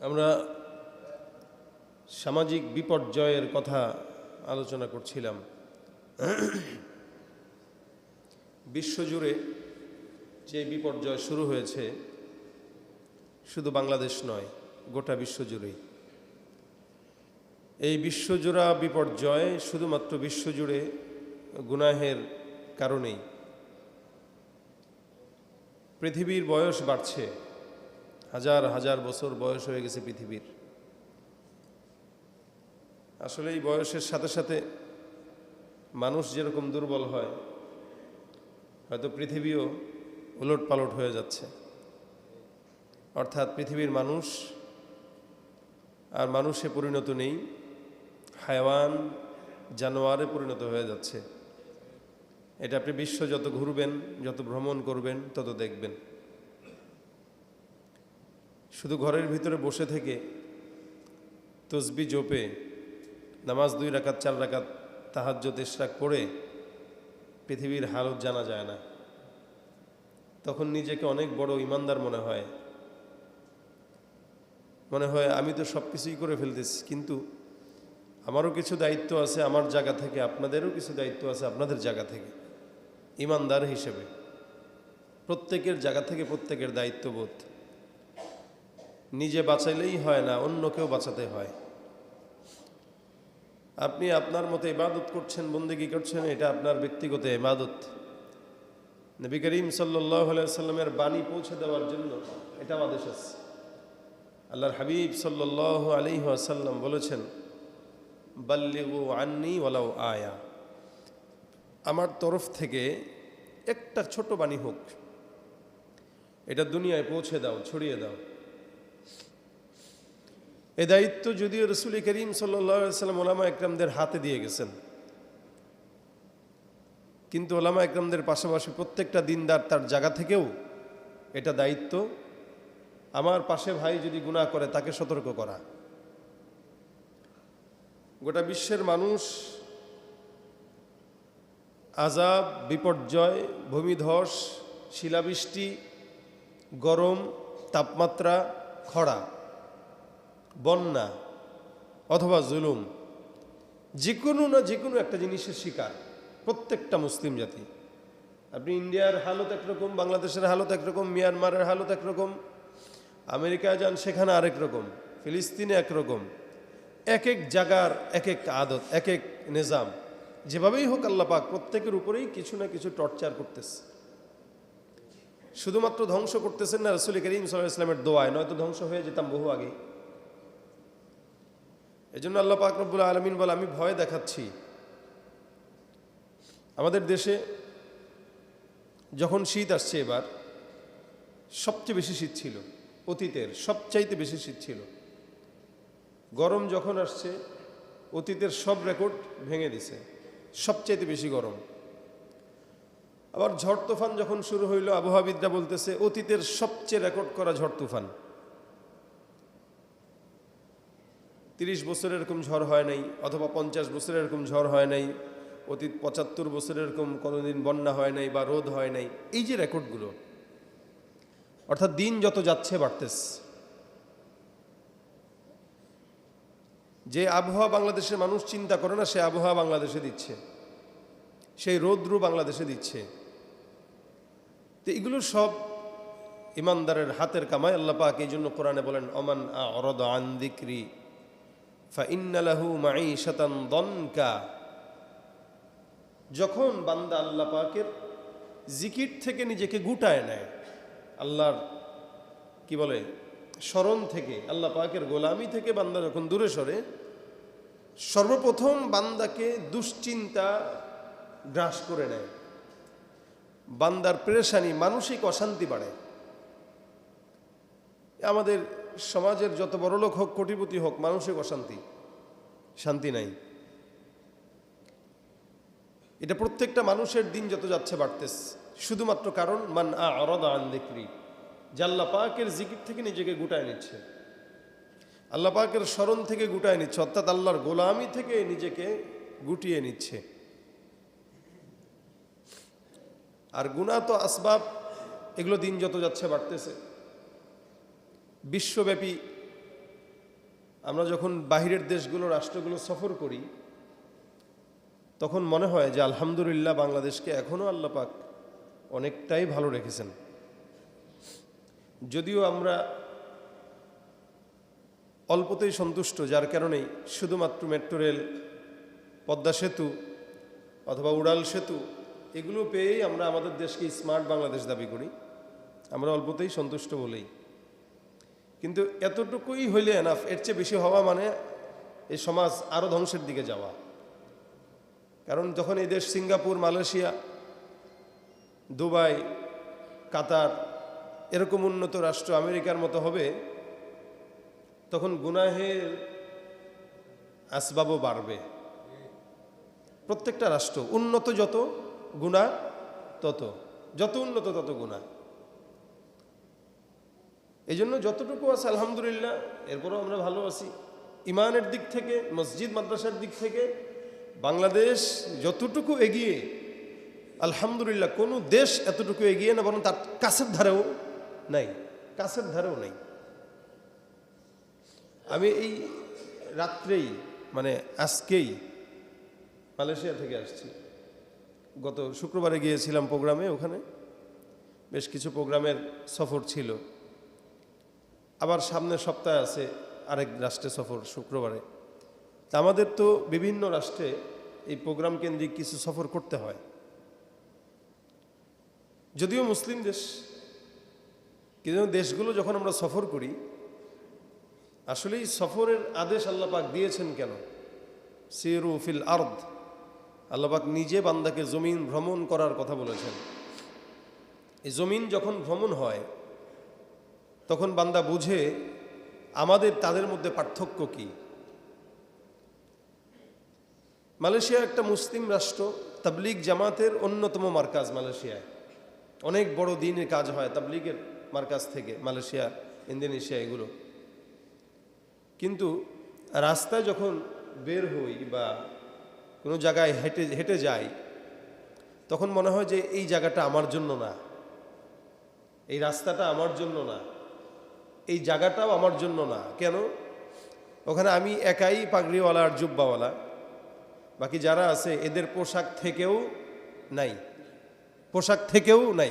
আমরা সামাজিক বিপর্যয়ের কথা আলোচনা করছিলাম। বিশ্বজুড়ে যে বিপর্যয় শুরু হয়েছে, শুধু বাংলাদেশ নয়, গোটা বিশ্বজুড়েই। এই বিশ্বজোড়া বিপর্যয় শুধুমাত্র বিশ্বজুড়ে গুনাহের কারণেই। পৃথিবীর বয়স বাড়ছে। হাজার হাজার বছর বয়স হয়ে গেছে পৃথিবীর। আসলে এই বয়সের সাথে সাথে মানুষ যেরকম দুর্বল হয়, হয়তো পৃথিবীও উলট পালট হয়ে যাচ্ছে। অর্থাৎ পৃথিবীর মানুষ আর মানুষে পরিণত নেই, হায়াওয়ান জানোয়ারে পরিণত হয়ে যাচ্ছে। এটা আপনি বিশ্ব যত ঘুরবেন, যত ভ্রমণ করবেন, তত দেখবেন। শুধু ঘরের ভিতরে বসে থেকে তসবি জোপে, নামাজ দুই রাকাত, চার রাকাত তাহাজ্য তেসরাক করে পৃথিবীর হালত জানা যায় না। তখন নিজেকে অনেক বড় ইমানদার মনে হয়। মনে হয়, আমি তো সব কিছুই করে ফেলতেছি, কিন্তু আমারও কিছু দায়িত্ব আছে আমার জায়গা থেকে, আপনাদেরও কিছু দায়িত্ব আছে আপনাদের জায়গা থেকে। ইমানদার হিসেবে। প্রত্যেকের জায়গা থেকে প্রত্যেকের দায়িত্ববোধ। নিজে বাঁচাইলেই হয় না অন্যকেও বাঁচাতে হয়। আপনি আপনার মতো ইবাদত করছেন, বন্দেগি করছেন, এটা আপনার ব্যক্তিগত ইবাদত। নবী করিম সাল্লামের বাণী পৌঁছে দেওয়ার জন্য এটা আদেশ আছে আল্লাহর হাবিব সাল্লাহ আলী আসাল্লাম বলেছেন, বাল্লিগু আন্নি ওয়ালাউ আয়া। আমার তরফ থেকে একটা ছোট বাণী হোক, এটা দুনিয়ায় পৌঁছে দাও, ছড়িয়ে দাও। এ দায়িত্ব যদিও রসুল করিম সাল্লাম ওলামা একরামদের হাতে দিয়ে গেছেন। কিন্তু ওলামা একরামদের পাশাপাশি প্রত্যেকটা দিনদার তার জায়গা থেকেও এটা দায়িত্ব। আমার পাশে ভাই যদি গুণা করে, তাকে সতর্ক করা। গোটা বিশ্বের মানুষ আজাব বিপর্যয়, ভূমিধস, শিলাবৃষ্টি, গরম, তাপমাত্রা, খরা বন্যা অথবা জুলুম যে কোনো না যে কোনো একটা জিনিসের শিকার প্রত্যেকটা মুসলিম জাতি। আপনি ইন্ডিয়ার হালত একরকম, বাংলাদেশের হালত একরকম, মিয়ানমারের হালত একরকম, আমেরিকায় যান, সেখানে আরেক রকম, ফিলিস্তিনে একরকম এক এক জায়গার এক এক আদত এক এক নিজাম, যেভাবেই হোক আল্লাহ পাক প্রত্যেকের উপরেই কিছু না কিছু টর্চার করতেছে। শুধুমাত্র ধ্বংস করতেছেন না, রসুল করিম সাল্লাহ ইসলামের দোয়ায়, নয়তো ধ্বংস হয়ে যেতাম বহু আগে এই জন্য আল্লাহ পাক রব্বুল আলমিন বলে, আমি ভয় দেখাচ্ছি। আমাদের দেশে যখন শীত আসছে এবার, সবচেয়ে বেশি শীত ছিল, অতীতের সবচাইতে বেশি শীত ছিল। গরম যখন আসছে, অতীতের সব রেকর্ড ভেঙে দিছে, সবচাইতে বেশি গরম। আবার ঝড় তুফান যখন শুরু হইল, আবহাওয়াবিদরা বলতেছে, অতীতের সবচেয়ে রেকর্ড করা ঝড় তুফান। তিরিশ বছর এরকম ঝড় হয় নাই, অথবা পঞ্চাশ বছর এরকম ঝড় হয় নাই, অতীত পঁচাত্তর বছর এরকম কোনোদিন বন্যা হয় নাই বা রোদ হয় নাই, এই যে রেকর্ডগুলো, অর্থাৎ দিন যত যাচ্ছে বাড়তেছে। যে আবহাওয়া বাংলাদেশের মানুষ চিন্তা করে না, সে আবহাওয়া বাংলাদেশে দিচ্ছে, সেই রৌদ্র বাংলাদেশে দিচ্ছে। তো এগুলো সব ইমানদারের হাতের কামাই, আল্লাহ পাক এই জন্য কোরআনে বলেন, অমান অরদ আন্দিক্রি ফাইন্নালাহু দনকা যখন বান্দা আল্লাহ পাকের জিকির থেকে নিজেকে গুটায় নেয়, আল্লাহর, কি বলে, স্মরণ থেকে, আল্লাহ পাকের গোলামি থেকে বান্দা যখন দূরে সরে, সর্বপ্রথম বান্দাকে দুশ্চিন্তা গ্রাস করে নেয়। বান্দার প্রেশানি, মানসিক অশান্তি বাড়ে। আমাদের সমাজের যত বড় লোক হোক, কোটিপতি হোক, মানসিক অশান্তি, শান্তি নাই। এটা প্রত্যেকটা মানুষের দিন যত যাচ্ছে বাড়তেছে। শুধুমাত্র কারণ, মান আরদা আন দেখরি যে আল্লাহ পাকের জিকির থেকে নিজেকে গুটায় নিচ্ছে। আল্লাহ পাকের স্মরণ থেকে গুটায় নিচ্ছে, অর্থাৎ আল্লাহর গোলামি থেকে নিজেকে গুটিয়ে নিচ্ছে। আর গুণা তো আসবাব, এগুলো দিন যত যাচ্ছে বাড়তেছে। বিশ্বব্যাপী আমরা যখন বাহিরের দেশগুলো, রাষ্ট্রগুলো সফর করি, তখন মনে হয় যে আলহামদুলিল্লাহ বাংলাদেশকে এখনও আল্লাপাক অনেকটাই ভালো রেখেছেন। যদিও আমরা অল্পতেই সন্তুষ্ট, যার কারণেই শুধুমাত্র মেট্রো রেল, পদ্মা সেতু অথবা উড়াল সেতু, এগুলো পেয়েই আমরা আমাদের দেশকে স্মার্ট বাংলাদেশ দাবি করি। আমরা অল্পতেই সন্তুষ্ট বলেই। কিন্তু এতটুকুই হইলে এনাফ এর চেয়ে বেশি হওয়া মানে এই সমাজ আরও ধ্বংসের দিকে যাওয়া। কারণ যখন এই দেশ সিঙ্গাপুর, মালয়েশিয়া, দুবাই, কাতার এরকম উন্নত রাষ্ট্র আমেরিকার মতো হবে, তখন গুনাহের আসবাবও বাড়বে। প্রত্যেকটা রাষ্ট্র উন্নত যত গুণা তত, যত উন্নত তত গুণা এই জন্য যতটুকু আছে, আলহামদুলিল্লাহ, এরপরও আমরা ভালো আছি। ইমানের দিক থেকে, মসজিদ, মাদ্রাসার দিক থেকে, বাংলাদেশ যতটুকু এগিয়ে, আলহামদুলিল্লাহ, কোনো দেশ এতটুকু এগিয়ে না, বরং তার কাছের ধারেও নাই। কাছের ধারেও নাই। আমি এই রাত্রেই মানে আজকেই, মালয়েশিয়া থেকে আসছি। গত শুক্রবারে গিয়েছিলাম প্রোগ্রামে, ওখানে। বেশ কিছু প্রোগ্রামের সফর ছিল। আবার সামনের সপ্তাহে আছে আরেক রাষ্ট্রে সফর শুক্রবারে। তা আমাদের তো বিভিন্ন রাষ্ট্রে এই প্রোগ্রাম কেন্দ্রিক কিছু সফর করতে হয়। যদিও মুসলিম দেশ, কিন্তু দেশগুলো যখন আমরা সফর করি, আসলেই সফরের আদেশ আল্লাপাক দিয়েছেন কেন? সিরু ফিল আর্দ। আল্লাপাক নিজে বান্দাকে জমিন ভ্রমণ করার কথা বলেছেন। এই জমিন যখন ভ্রমণ হয় তখন বান্দা বুঝে, আমাদের তাদের মধ্যে পার্থক্য কি? মালয়েশিয়া একটা মুসলিম রাষ্ট্র, তাবলিগ জামাতের অন্যতম মার্কাজ মালয়েশিয়ায়। অনেক বড় দিনের কাজ হয় তাবলিগের মার্কাজ থেকে, মালয়েশিয়া, ইন্দোনেশিয়া, এগুলো। কিন্তু রাস্তায় যখন বের হই বা কোনো জায়গায় হেঁটে হেঁটে যাই, তখন মনে হয় যে এই জায়গাটা আমার জন্য না। এই রাস্তাটা আমার জন্য না। এই জায়গাটাও আমার জন্য না। কেন? ওখানে আমি একাই পাগড়িওয়ালা আর জুব্বাওয়ালা। বাকি যারা আছে, এদের পোশাক থেকেও নাই। পোশাক থেকেও নাই।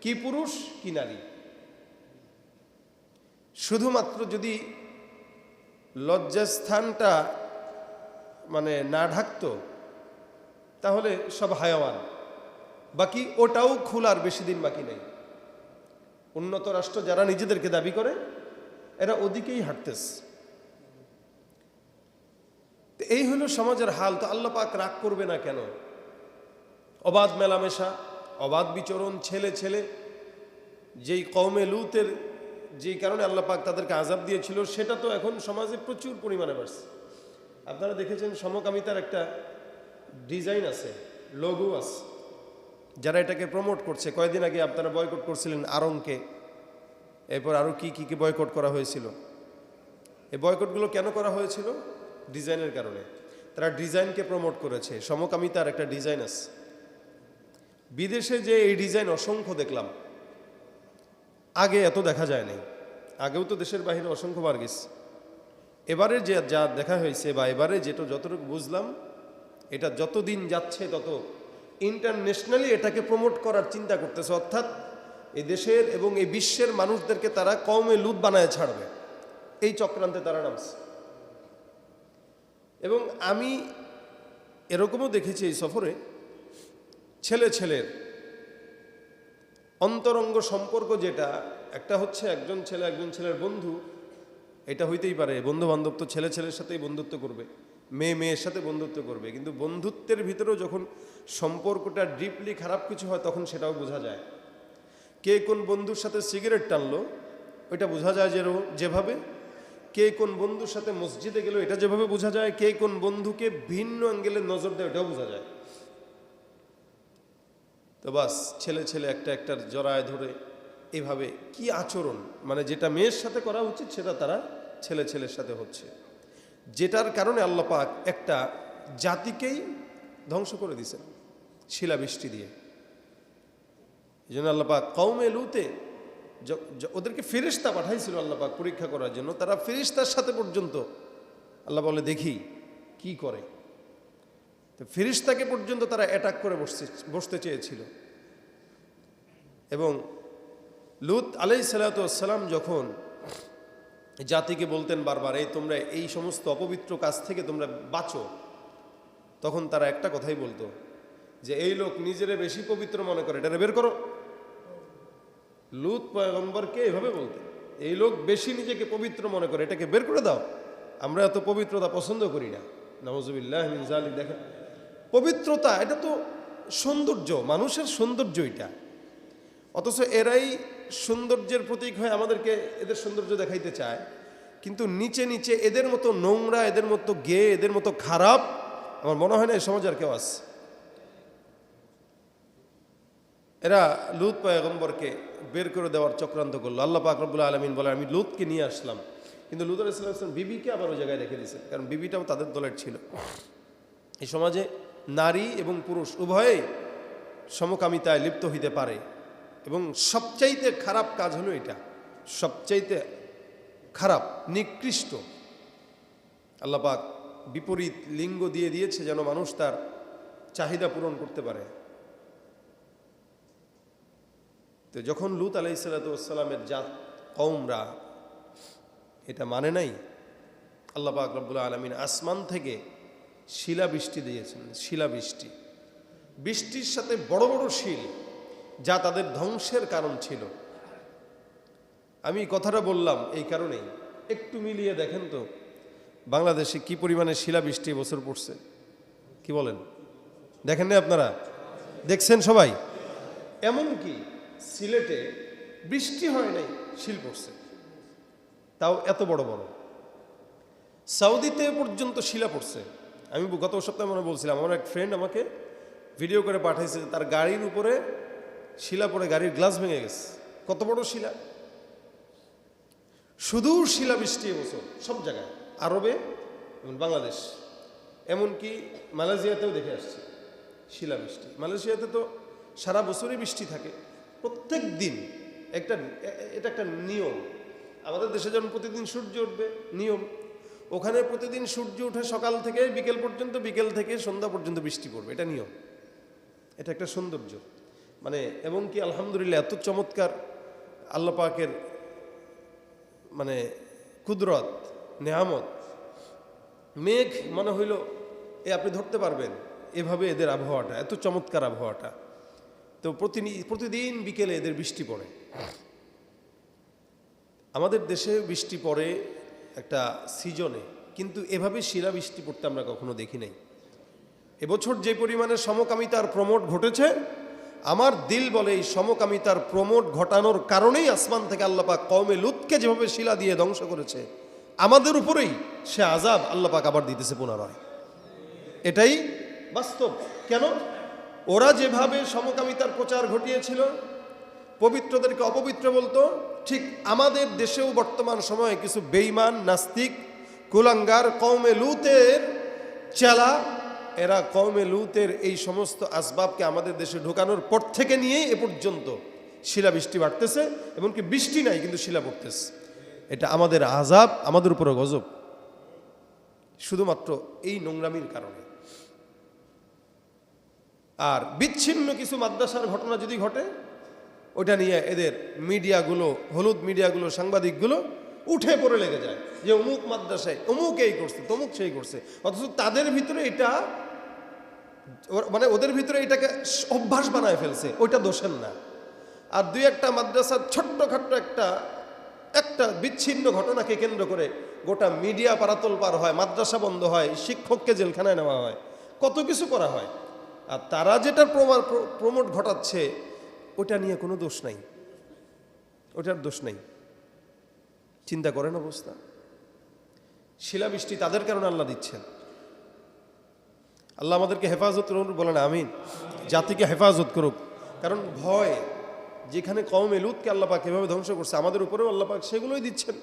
কি পুরুষ, কি নারী। শুধুমাত্র যদি লজ্জাস্থানটা মানে না ঢাকতো, তাহলে সব হায়াওয়ান। বাকি ওটাও খোলার বেশি দিন বাকি নেই। উন্নত রাষ্ট্র যারা নিজেদেরকে দাবি করে, এরা ওদিকেই হাঁটতেছে। এই হলো সমাজের হাল। তো আল্লাহ পাক রাগ করবে না কেন? অবাধ মেলামেশা, অবাধ বিচরণ, ছেলে ছেলে, যেই কৌমে লুতের যেই কারণে আল্লাহ পাক তাদেরকে আজাব দিয়েছিল, সেটা তো এখন সমাজে প্রচুর পরিমাণে বাড়ছে। আপনারা দেখেছেন সমকামিতার একটা ডিজাইন আছে লঘু আছে। যারা এটাকে প্রমোট করছে কয়েকদিন আগে আপনারা বয়কট করছিলেন আরংকে এরপর আরও কি কি, কী বয়কট করা হয়েছিল? এই বয়কটগুলো কেন করা হয়েছিল? ডিজাইনের কারণে। তারা ডিজাইনকে প্রমোট করেছে। সমকামিতার একটা ডিজাইন আছে। বিদেশে যে এই ডিজাইন অসংখ্য দেখলাম। আগে এত দেখা যায় নাই। আগেও তো দেশের বাহিরে অসংখ্যবার গেছে। এবারে যে যা দেখা হয়েছে বা এবারে যেটা যতটুকু বুঝলাম, এটা যত দিন যাচ্ছে তত ইন্টারন্যাশনালি এটাকে প্রমোট করার চিন্তা করতেছে। অর্থাৎ এই দেশের এবং এই বিশ্বের মানুষদেরকে তারা কমে লুট বানায় ছাড়বে। এই চক্রান্তে তারা নামছে। এবং আমি এরকমও দেখেছি এই সফরে ছেলে ছেলের অন্তরঙ্গ সম্পর্ক যেটা, একটা হচ্ছে একজন ছেলে একজন ছেলের বন্ধু, এটা হইতেই পারে বন্ধু বান্ধব তো ছেলে ছেলের সাথেই বন্ধুত্ব করবে। মেয়ে মেয়ের সাথে বন্ধুত্ব করবে। কিন্তু বন্ধুত্বের ভিতরেও যখন সম্পর্কটা ডিপলি খারাপ কিছু হয়, তখন সেটাও বোঝা যায়। কে কোন বন্ধুর সাথে সিগারেট টানলো, ওইটা বোঝা যায় যে যেভাবে। কে কোন বন্ধুর সাথে মসজিদে গেল, এটা যেভাবে বোঝা যায়। কে কোন বন্ধুকে ভিন্ন অ্যাঙ্গেলে নজর দেয়, ওটাও বোঝা যায়। তো বাস, ছেলে ছেলে একটা একটার জড়ায় ধরে এভাবে কি আচরণ? মানে যেটা মেয়ের সাথে করা উচিত, সেটা তারা ছেলে ছেলের সাথে হচ্ছে। যেটার কারণে আল্লাহ পাক একটা জাতিকেই ধ্বংস করে দিয়েছেন, শিলাবৃষ্টি দিয়ে। এই জন্য আল্লাহ পাক কৌমে লুতে ওদেরকে ফেরিস্তা পাঠাইছিল আল্লাহ পাক পরীক্ষা করার জন্য। তারা ফেরিস্তার সাথে পর্যন্ত আল্লাহ বলে, দেখি, কি করে? তো ফেরিস্তাকে পর্যন্ত তারা অ্যাটাক করে বসতে বসতে চেয়েছিল। এবং লুত আলাই সালাতাম যখন জাতিকে বলতেন বারবার, এই তোমরা এই সমস্ত অপবিত্র কাজ থেকে তোমরা বাঁচো। তখন তারা একটা কথাই বলতো, যে এই লোক নিজেরে বেশি পবিত্র মনে করে এটা বের করো। লুত পয়গম্বরকে এভাবে বলতেন, এই লোক বেশি নিজেকে পবিত্র মনে করে, এটাকে বের করে দাও। আমরা এত পবিত্রতা পছন্দ করি না। নওয়াজুবিল্লাহ দেখেন, পবিত্রতা এটা তো সৌন্দর্য, মানুষের সৌন্দর্য এটা। অথচ এরাই সৌন্দর্যের প্রতীক হয়ে আমাদেরকে এদের সৌন্দর্য দেখাইতে চায়। কিন্তু নিচে নিচে এদের মতো নোংরা, এদের মতো গে, এদের মতো খারাপ, আমার মনে হয় না এই সমাজ আর কেউ আছে। এরা লুত পয়গম্বরকে বের করে দেওয়ার চক্রান্ত করল। আল্লাহ পাক রব্বুল আলমিন বলে আমি লুতকে নিয়ে আসলাম। কিন্তু লুত আলাইসাল্লাম ইসলাম বিবিকে আবার ওই জায়গায় রেখে দিয়েছে কারণ বিবিটাও তাদের দলের ছিল। এই সমাজে নারী এবং পুরুষ উভয়েই সমকামিতায় লিপ্ত হইতে পারে। এবং সবচাইতে খারাপ কাজ হলো এটা। সবচাইতে খারাপ, নিকৃষ্ট। আল্লাপাক বিপরীত লিঙ্গ দিয়ে দিয়েছে যেন মানুষ তার চাহিদা পূরণ করতে পারে। তো যখন লুত আলাইসালাতামের জাত কৌমরা এটা মানে নাই, আল্লাহ পাক রব্বুল আলমিন আসমান থেকে শিলাবৃষ্টি দিয়েছেন, শিলাবৃষ্টি। বৃষ্টির সাথে বড় বড় শিল। যা তাদের ধ্বংসের কারণ ছিল। আমি কথাটা বললাম এই কারণেই। একটু মিলিয়ে দেখেন তো, বাংলাদেশে কি পরিমাণে শিলাবৃষ্টি বছর পড়ছে? কি বলেন? দেখেন না আপনারা? দেখছেন সবাই? এমন কি সিলেটে বৃষ্টি হয় নাই, শিল পড়ছে। তাও এত বড় বড়। সৌদিতে পর্যন্ত শিলা পড়ছে। আমি গত সপ্তাহে মনে বলছিলাম, আমার এক ফ্রেন্ড আমাকে ভিডিও করে পাঠাইছে তার গাড়ির উপরে শিলা পরে গাড়ির গ্লাস ভেঙে গেছে। কত বড় শিলা? শুধু শিলাবৃষ্টি এবছর, সব জায়গায়, আরবে এবং বাংলাদেশ। এমনকি মালয়েশিয়াতেও দেখে আসছে শিলাবৃষ্টি মালয়েশিয়াতে তো সারা বছরই বৃষ্টি থাকে। প্রত্যেক দিন একটা, এটা একটা নিয়ম। আমাদের দেশে যেমন প্রতিদিন সূর্য উঠবে, নিয়ম। ওখানে প্রতিদিন সূর্য উঠে সকাল থেকে বিকেল পর্যন্ত, বিকেল থেকে সন্ধ্যা পর্যন্ত বৃষ্টি পড়বে। এটা নিয়ম। এটা একটা সৌন্দর্য। মানে এবং কি আলহামদুলিল্লাহ এত চমৎকার আল্লাহ পাকের মানে কুদরত, নেয়ামত, মেঘ মনে হইল এ আপনি ধরতে পারবেন এভাবে এদের আবহাওয়াটা, এত চমৎকার আবহাওয়াটা। তো প্রতিনি- প্রতিদিন বিকেলে এদের বৃষ্টি পড়ে। আমাদের দেশে বৃষ্টি পড়ে একটা সিজনে, কিন্তু এভাবে শিলা বৃষ্টি পড়তে আমরা কখনো দেখি নাই। এবছর যে পরিমাণে সমকামিতার প্রমোট ঘটেছে আমার দিল বলে এই সমকামিতার প্রমোট ঘটানোর কারণেই আসমান থেকে আল্লাপাক কমে লুতকে যেভাবে শিলা দিয়ে ধ্বংস করেছে, আমাদের উপরেই সে আজাব আল্লাপাক আবার দিতেছে পুনরায়। এটাই বাস্তব। কেন? ওরা যেভাবে সমকামিতার প্রচার ঘটিয়েছিল, পবিত্রদেরকে অপবিত্র বলতো, ঠিক আমাদের দেশেও বর্তমান সময়ে কিছু বেইমান নাস্তিক, কুলাঙ্গার কৌমে লুতের চেলা এরা কৌমে লুতের এই সমস্ত আসবাবকে আমাদের দেশে ঢোকানোর পর থেকে নিয়ে এ পর্যন্ত শিলা বৃষ্টি বাড়তেছে, এমনকি বৃষ্টি নাই, কিন্তু শিলা পড়তেছে। এটা আমাদের আজাব আমাদের উপরে গজব। শুধুমাত্র এই নোংরামির কারণে। আর বিচ্ছিন্ন কিছু মাদ্রাসার ঘটনা যদি ঘটে ওটা নিয়ে এদের মিডিয়াগুলো, হলুদ মিডিয়াগুলো, সাংবাদিকগুলো উঠে পড়ে লেগে যায় যে, অমুক মাদ্রাসায়, অমুক এই করছে, তমুক সেই করছে। অথচ তাদের ভিতরে এটা মানে ওদের ভিতরে এটাকে অভ্যাস বানায় ফেলছে, ওইটা দোষের না। আর দুই একটা মাদ্রাসার ছোট্টখাট্ট একটা একটা বিচ্ছিন্ন ঘটনাকে কেন্দ্র করে গোটা মিডিয়া পারাতল পার হয়, মাদ্রাসা বন্ধ হয়, শিক্ষককে জেলখানায় নেওয়া হয়, কত কিছু করা হয়। আর তারা যেটা প্রমাণ প্রমোট ঘটাচ্ছে ওটা নিয়ে কোনো দোষ নাই। ওটার দোষ নাই। চিন্তা করেন অবস্থা। শিলাবৃষ্টি তাদের কারণে আল্লাহ দিচ্ছেন। আল্লাহ আমাদেরকে হেফাজত করুন, বলেন আমিন। জাতিকে হেফাজত করুক। কারণ ভয়, যেখানে কম এলুদকে আল্লাহ পাক এভাবে ধ্বংস করছে, আমাদের উপরেও আল্লাহ পাক সেগুলোই দিচ্ছেন।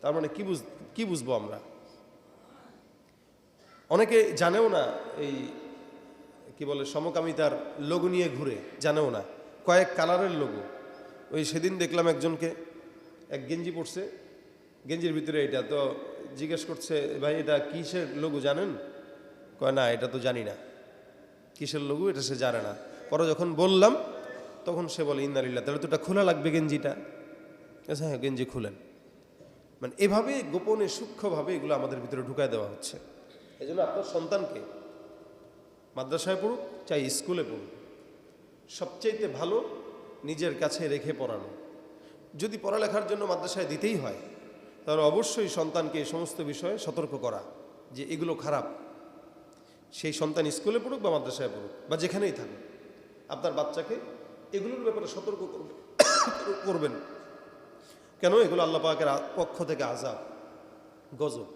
তার মানে কি বুঝ, কি বুঝব আমরা? অনেকে জানেও না এই, কি বলে, সমকামিতার লোগো নিয়ে ঘুরে, জানেও না। কয়েক কালারের লোগো। ওই সেদিন দেখলাম একজনকে, এক গেঞ্জি পরছে। গেঞ্জির ভিতরে এটা, তো জিজ্ঞেস করছে, ভাই, এটা কিসের লঘু জানেন? কয়, না, এটা তো জানি না। কিসের লঘু? এটা সে জানে না। পরে যখন বললাম, তখন সে বলে ইন্দারিল্লা তাহলে তো এটা খোলা লাগবে গেঞ্জিটা। আচ্ছা হ্যাঁ গেঞ্জি খুলেন। মানে এভাবে গোপনে, সূক্ষ্মভাবে এগুলো আমাদের ভিতরে ঢুকায় দেওয়া হচ্ছে। এই জন্য আপনার সন্তানকে মাদ্রাসায় পড়ুক, চাই স্কুলে পড়ুক। সবচাইতে ভালো নিজের কাছে রেখে পড়ানো। যদি পড়ালেখার জন্য মাদ্রাসায় দিতেই হয়, তাহলে অবশ্যই সন্তানকে এই সমস্ত বিষয়ে সতর্ক করা যে এগুলো খারাপ। সেই সন্তান স্কুলে পড়ুক বা মাদ্রাসায় পড়ুক বা যেখানেই থাকুক, আপনার বাচ্চাকে এগুলোর ব্যাপারে সতর্ক করবে- করবেন। কেন? এগুলো আল্লাহ পাকের পক্ষ থেকে আজাব গজব।